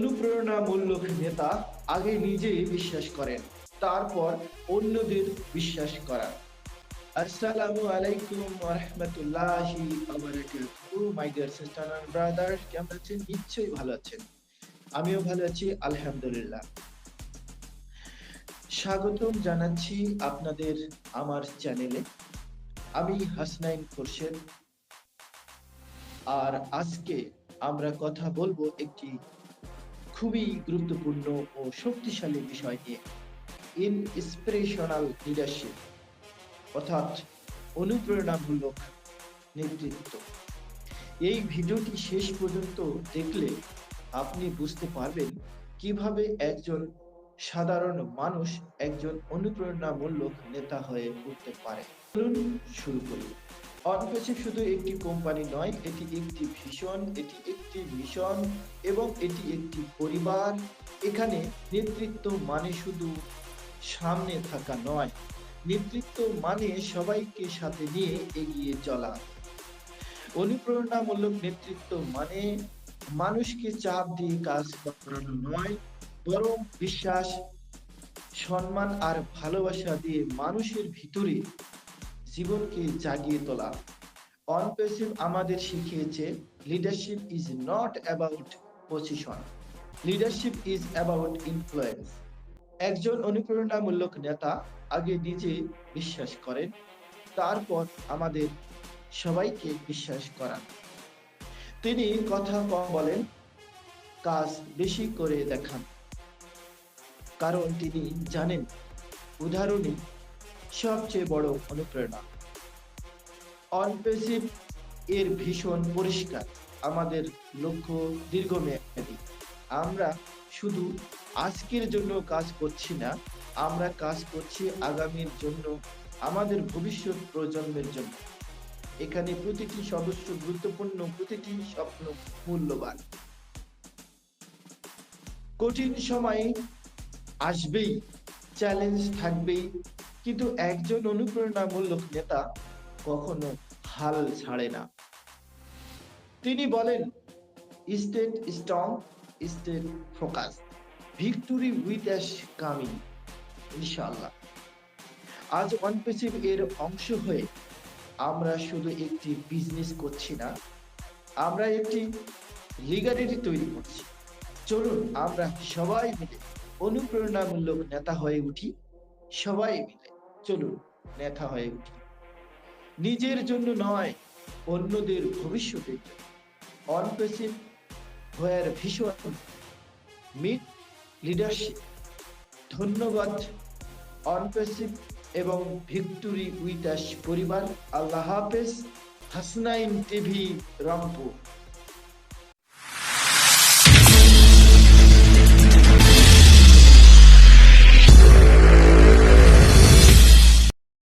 অনুপ্রেরণামূলক নেতা আগে নিজেই বিশ্বাস করেন, তারপর অন্যদের বিশ্বাস করান। আসসালামু আলাইকুম রাহমাতুল্লাহি my dear sister and brother কেমন আছেন? নিশ্চয়ই ভালো আছেন। আমিও ভালো আছি, আলহামদুলিল্লাহ। স্বাগতম জানাচ্ছি আপনাদের আমার চ্যানেলে আমি হাসনাইন খোরশেদ। আর আজকে আমরা কথা বলব একটি খুবই গুরুত্বপূর্ণ ও শক্তিশালী বিষয় নিয়ে। ইনস্পিরেশনাল লিডারশিপ অর্থাৎ অনুপ্রেরণামূলক নেতৃত্ব। এই ভিডিওটি শেষ পর্যন্ত দেখলে আপনি বুঝতে পারবেন কীভাবে একজন সাধারণ মানুষ একজন অনুপ্রেরণামূলক নেতা হয়ে উঠতে পারে। চলুন শুরু করি। অনপেসিভ শুধু একটি কোম্পানি নয়, এটি একটি এটি একটি মিশন এবং এটি একটি পরিবার। এখানে নেতৃত্ব মানে শুধু সামনে থাকা নয়, নেতৃত্ব মানে সবাইকে সাথে নিয়ে এগিয়ে চলা। অনুপ্রেরণামূলক নেতৃত্ব মানে মানুষকে চাপ দিয়ে কাজ করানো নয়, বরং বিশ্বাস, সম্মান আর ভালোবাসা দিয়ে মানুষের ভিতরে জীবনকে জাগিয়ে তোলা। অনপেসিভ আমাদের শিখিয়েছে leadership is not about position leadership is about influence একজন অনুপ্রেরণামূলক নেতা আগে নিজে বিশ্বাস করেন, তারপর আমাদের সবাইকে বিশ্বাস করান। তিনি কথা কম বলেন, কাজ বেশি করে দেখান। কারণ তিনি জানেন উদাহরণই সবচেয়ে বড় অনুপ্রেরণা। অনপেসিভ এর ভীষণ পরিষ্কার, আমাদের লক্ষ্য দীর্ঘমেয়াদী। আমরা শুধু আজকের জন্য কাজ করছি না, আমরা কাজ করছি আগামীর জন্য, আমাদের ভবিষ্যৎ প্রজন্মের জন্য। এখানে প্রতিটি সদস্য গুরুত্বপূর্ণ, প্রতিটি স্বপ্ন মূল্যবান। কঠিন সময় আসবেই চ্যালেঞ্জ থাকবেই কিন্তু একজন অনুপ্রেরণামূলক নেতা কখনো হাল ছাড়ে না। তিনি বলেন, state strong, state focus, victory with Ash coming, ইনশাআল্লাহ। আজ অনপেসিভ এর অংশ হয়ে আমরা শুধু একটি বিজনেস করছি না, আমরা একটি লিগালিটি তৈরি করছি। চলুন, আমরা সবাই মিলে অনুপ্রেরণামূলক নেতা হয়ে উঠি, সবাই মিলে। চলুন নেতা হয়ে উঠি। নিজের জন্য নয়, অন্যদের ভবিষ্যতের জন্য। অনপেসিভ হয়ার ভীষণ। মিট লিডারশিপ ধন্যবাদ। অনপেসিভ এবং ভিক্টোরি উইটাস পরিবার। আল্লাহ হাফেজ। হাসনাইন টিভি, রংপুর।